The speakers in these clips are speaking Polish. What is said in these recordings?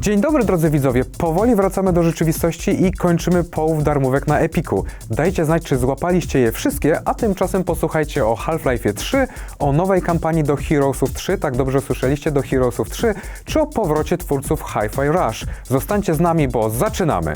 Dzień dobry drodzy widzowie, powoli wracamy do rzeczywistości i kończymy połów darmówek na Epiku. Dajcie znać, czy złapaliście je wszystkie, a tymczasem posłuchajcie o Half-Life 3, o nowej kampanii do Heroesów 3, tak dobrze słyszeliście, do Heroesów 3, czy o powrocie twórców Hi-Fi Rush. Zostańcie z nami, bo zaczynamy!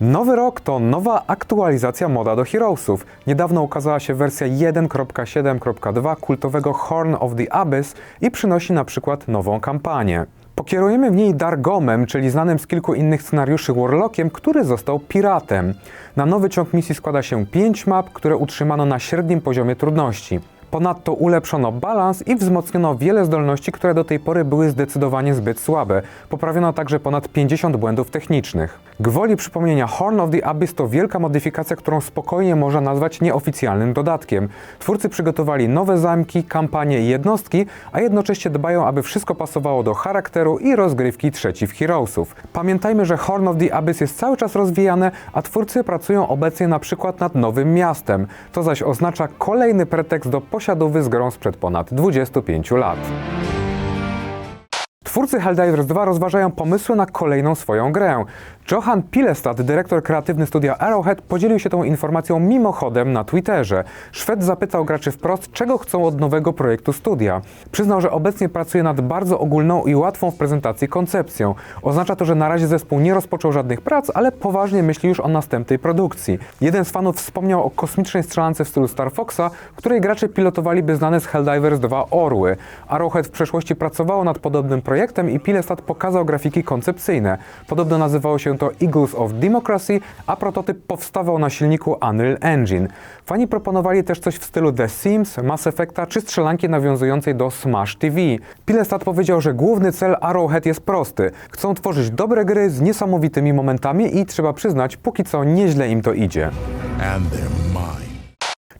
Nowy rok to nowa aktualizacja moda do Heroesów. Niedawno ukazała się wersja 1.7.2 kultowego Horn of the Abyss i przynosi na przykład nową kampanię. Pokierujemy w niej Dargomem, czyli znanym z kilku innych scenariuszy Warlockiem, który został piratem. Na nowy ciąg misji składa się 5 map, które utrzymano na średnim poziomie trudności. Ponadto ulepszono balans i wzmocniono wiele zdolności, które do tej pory były zdecydowanie zbyt słabe. Poprawiono także ponad 50 błędów technicznych. Gwoli przypomnienia Horn of the Abyss to wielka modyfikacja, którą spokojnie można nazwać nieoficjalnym dodatkiem. Twórcy przygotowali nowe zamki, kampanie i jednostki, a jednocześnie dbają, aby wszystko pasowało do charakteru i rozgrywki trzecich Heroesów. Pamiętajmy, że Horn of the Abyss jest cały czas rozwijane, a twórcy pracują obecnie na przykład nad nowym miastem. To zaś oznacza kolejny pretekst do posiadówy z grą sprzed ponad 25 lat. Twórcy Helldivers 2 rozważają pomysły na kolejną swoją grę. Johan Pilestad, dyrektor kreatywny studia Arrowhead, podzielił się tą informacją mimochodem na Twitterze. Szwed zapytał graczy wprost, czego chcą od nowego projektu studia. Przyznał, że obecnie pracuje nad bardzo ogólną i łatwą w prezentacji koncepcją. Oznacza to, że na razie zespół nie rozpoczął żadnych prac, ale poważnie myśli już o następnej produkcji. Jeden z fanów wspomniał o kosmicznej strzelance w stylu Star Foxa, której gracze pilotowaliby znane z Helldivers 2 orły. Arrowhead w przeszłości pracowało nad podobnym projektem i Pilestad pokazał grafiki koncepcyjne. Podobno nazywało się to Eagles of Democracy, a prototyp powstawał na silniku Unreal Engine. Fani proponowali też coś w stylu The Sims, Mass Effecta czy strzelanki nawiązującej do Smash TV. Pilestad powiedział, że główny cel Arrowhead jest prosty. Chcą tworzyć dobre gry z niesamowitymi momentami i trzeba przyznać, póki co nieźle im to idzie. and.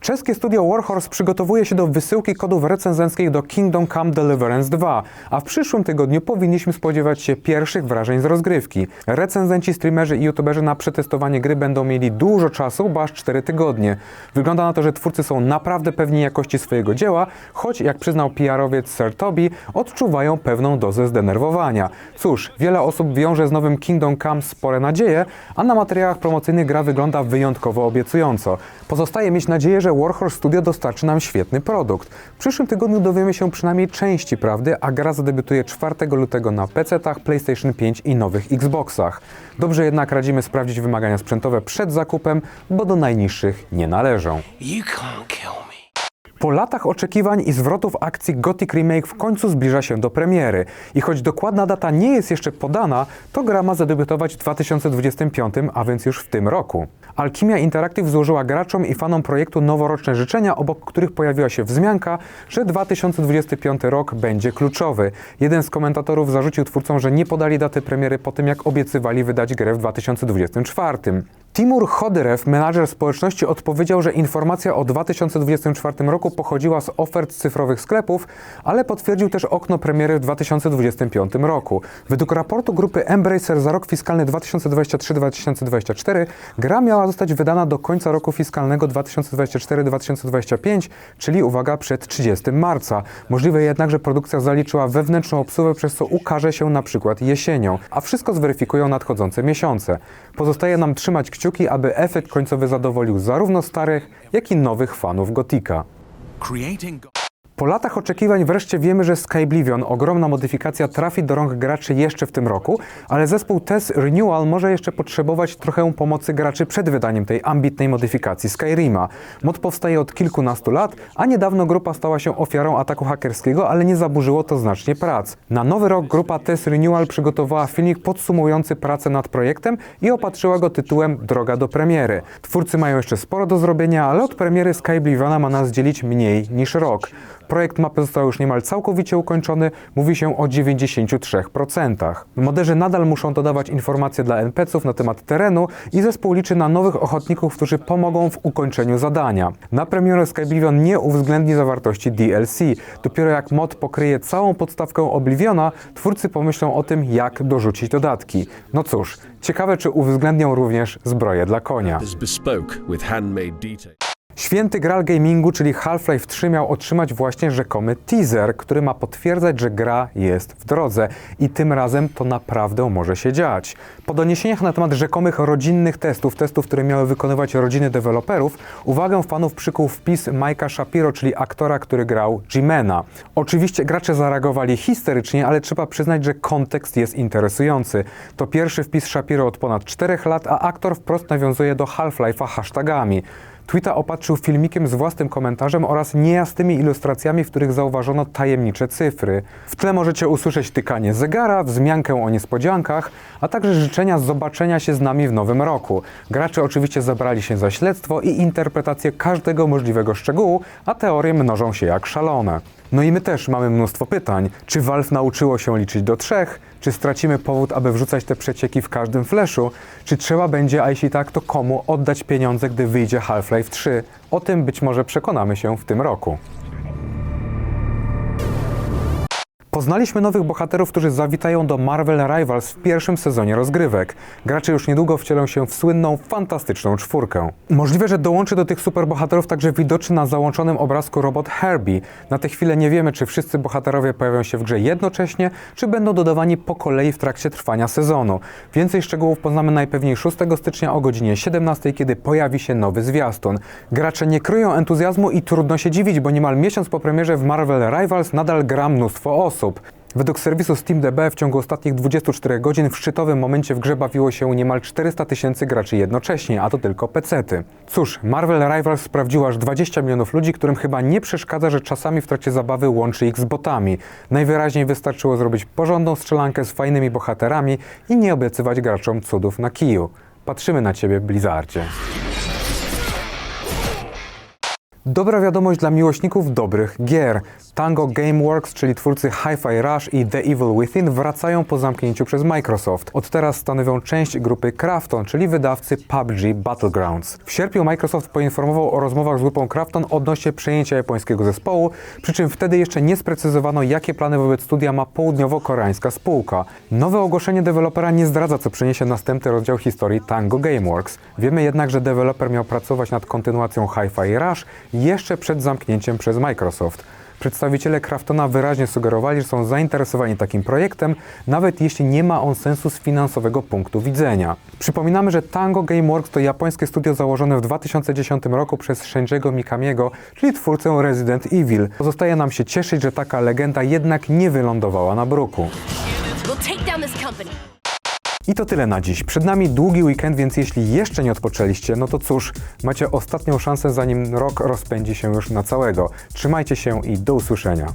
Czeskie studio Warhorse przygotowuje się do wysyłki kodów recenzenckich do Kingdom Come Deliverance 2, a w przyszłym tygodniu powinniśmy spodziewać się pierwszych wrażeń z rozgrywki. Recenzenci, streamerzy i youtuberzy na przetestowanie gry będą mieli dużo czasu, bo aż 4 tygodnie. Wygląda na to, że twórcy są naprawdę pewni jakości swojego dzieła, choć jak przyznał PR-owiec Sir Toby, odczuwają pewną dozę zdenerwowania. Cóż, wiele osób wiąże z nowym Kingdom Come spore nadzieje, a na materiałach promocyjnych gra wygląda wyjątkowo obiecująco. Pozostaje mieć nadzieję, że Warhorse Studio dostarczy nam świetny produkt. W przyszłym tygodniu dowiemy się przynajmniej części prawdy, a gra zadebiutuje 4 lutego na PC-tach, PlayStation 5 i nowych Xboxach. Dobrze jednak radzimy sprawdzić wymagania sprzętowe przed zakupem, bo do najniższych nie należą. You can't kill me. Po latach oczekiwań i zwrotów akcji Gothic Remake w końcu zbliża się do premiery. I choć dokładna data nie jest jeszcze podana, to gra ma zadebiutować w 2025, a więc już w tym roku. Alchemia Interactive złożyła graczom i fanom projektu noworoczne życzenia, obok których pojawiła się wzmianka, że 2025 rok będzie kluczowy. Jeden z komentatorów zarzucił twórcom, że nie podali daty premiery po tym, jak obiecywali wydać grę w 2024. Timur Chodyrew, menadżer społeczności, odpowiedział, że informacja o 2024 roku pochodziła z ofert cyfrowych sklepów, ale potwierdził też okno premiery w 2025 roku. Według raportu grupy Embracer za rok fiskalny 2023-2024 gra miała zostać wydana do końca roku fiskalnego 2024-2025, czyli uwaga, przed 30 marca. Możliwe jednak, że produkcja zaliczyła wewnętrzną obsługę, przez co ukaże się na przykład jesienią, a wszystko zweryfikują nadchodzące miesiące. Pozostaje nam trzymać kciuki, aby efekt końcowy zadowolił zarówno starych, jak i nowych fanów Gotika. Po latach oczekiwań wreszcie wiemy, że Skyblivion, ogromna modyfikacja, trafi do rąk graczy jeszcze w tym roku, ale zespół TES Renewal może jeszcze potrzebować trochę pomocy graczy przed wydaniem tej ambitnej modyfikacji Skyrima. Mod powstaje od kilkunastu lat, a niedawno grupa stała się ofiarą ataku hakerskiego, ale nie zaburzyło to znacznie prac. Na nowy rok grupa TES Renewal przygotowała filmik podsumowujący pracę nad projektem i opatrzyła go tytułem Droga do premiery. Twórcy mają jeszcze sporo do zrobienia, ale od premiery Skybliviona ma nas dzielić mniej niż rok. Projekt mapy został już niemal całkowicie ukończony, mówi się o 93%. Moderzy nadal muszą dodawać informacje dla NPC-ów na temat terenu i zespół liczy na nowych ochotników, którzy pomogą w ukończeniu zadania. Na premierę Skyblivion nie uwzględni zawartości DLC. Dopiero jak mod pokryje całą podstawkę Obliviona, twórcy pomyślą o tym, jak dorzucić dodatki. No cóż, ciekawe czy uwzględnią również zbroję dla konia. Święty Graal Gamingu, czyli Half-Life 3 miał otrzymać właśnie rzekomy teaser, który ma potwierdzać, że gra jest w drodze i tym razem to naprawdę może się dziać. Po doniesieniach na temat rzekomych rodzinnych testów, testów, które miały wykonywać rodziny deweloperów, uwagę fanów przykuł wpis Mike'a Shapiro, czyli aktora, który grał Jimena. Oczywiście gracze zareagowali histerycznie, ale trzeba przyznać, że kontekst jest interesujący. To pierwszy wpis Shapiro od ponad 4 lat, a aktor wprost nawiązuje do Half-Life'a hashtagami. Tweeta opatrzył filmikiem z własnym komentarzem oraz niejasnymi ilustracjami, w których zauważono tajemnicze cyfry. W tle możecie usłyszeć tykanie zegara, wzmiankę o niespodziankach, a także życzenia zobaczenia się z nami w nowym roku. Gracze oczywiście zabrali się za śledztwo i interpretację każdego możliwego szczegółu, a teorie mnożą się jak szalone. No i my też mamy mnóstwo pytań. Czy Valve nauczyło się liczyć do trzech? Czy stracimy powód, aby wrzucać te przecieki w każdym flashu? Czy trzeba będzie, a jeśli tak, to komu oddać pieniądze, gdy wyjdzie Half-Life 3? O tym być może przekonamy się w tym roku. Poznaliśmy nowych bohaterów, którzy zawitają do Marvel Rivals w pierwszym sezonie rozgrywek. Gracze już niedługo wcielą się w słynną, fantastyczną czwórkę. Możliwe, że dołączy do tych superbohaterów także widoczny na załączonym obrazku robot Herbie. Na tę chwilę nie wiemy, czy wszyscy bohaterowie pojawią się w grze jednocześnie, czy będą dodawani po kolei w trakcie trwania sezonu. Więcej szczegółów poznamy najpewniej 6 stycznia o godzinie 17, kiedy pojawi się nowy zwiastun. Gracze nie kryją entuzjazmu i trudno się dziwić, bo niemal miesiąc po premierze w Marvel Rivals nadal gra mnóstwo osób. Według serwisu SteamDB w ciągu ostatnich 24 godzin w szczytowym momencie w grze bawiło się niemal 400 tysięcy graczy jednocześnie, a to tylko pecety. Cóż, Marvel Rivals sprawdziło aż 20 milionów ludzi, którym chyba nie przeszkadza, że czasami w trakcie zabawy łączy ich z botami. Najwyraźniej wystarczyło zrobić porządną strzelankę z fajnymi bohaterami i nie obiecywać graczom cudów na kiju. Patrzymy na ciebie, Blizzardzie. Dobra wiadomość dla miłośników dobrych gier. Tango Gameworks, czyli twórcy Hi-Fi Rush i The Evil Within wracają po zamknięciu przez Microsoft. Od teraz stanowią część grupy Krafton, czyli wydawcy PUBG Battlegrounds. W sierpniu Microsoft poinformował o rozmowach z grupą Krafton odnośnie przejęcia japońskiego zespołu, przy czym wtedy jeszcze nie sprecyzowano, jakie plany wobec studia ma południowo-koreańska spółka. Nowe ogłoszenie dewelopera nie zdradza, co przyniesie następny rozdział historii Tango Gameworks. Wiemy jednak, że deweloper miał pracować nad kontynuacją Hi-Fi Rush jeszcze przed zamknięciem przez Microsoft. Przedstawiciele Kraftona wyraźnie sugerowali, że są zainteresowani takim projektem, nawet jeśli nie ma on sensu z finansowego punktu widzenia. Przypominamy, że Tango Gameworks to japońskie studio założone w 2010 roku przez Shinjiego Mikamiego, czyli twórcę Resident Evil. Pozostaje nam się cieszyć, że taka legenda jednak nie wylądowała na bruku. We'll I to tyle na dziś. Przed nami długi weekend, więc jeśli jeszcze nie odpoczęliście, no to cóż, macie ostatnią szansę, zanim rok rozpędzi się już na całego. Trzymajcie się i do usłyszenia.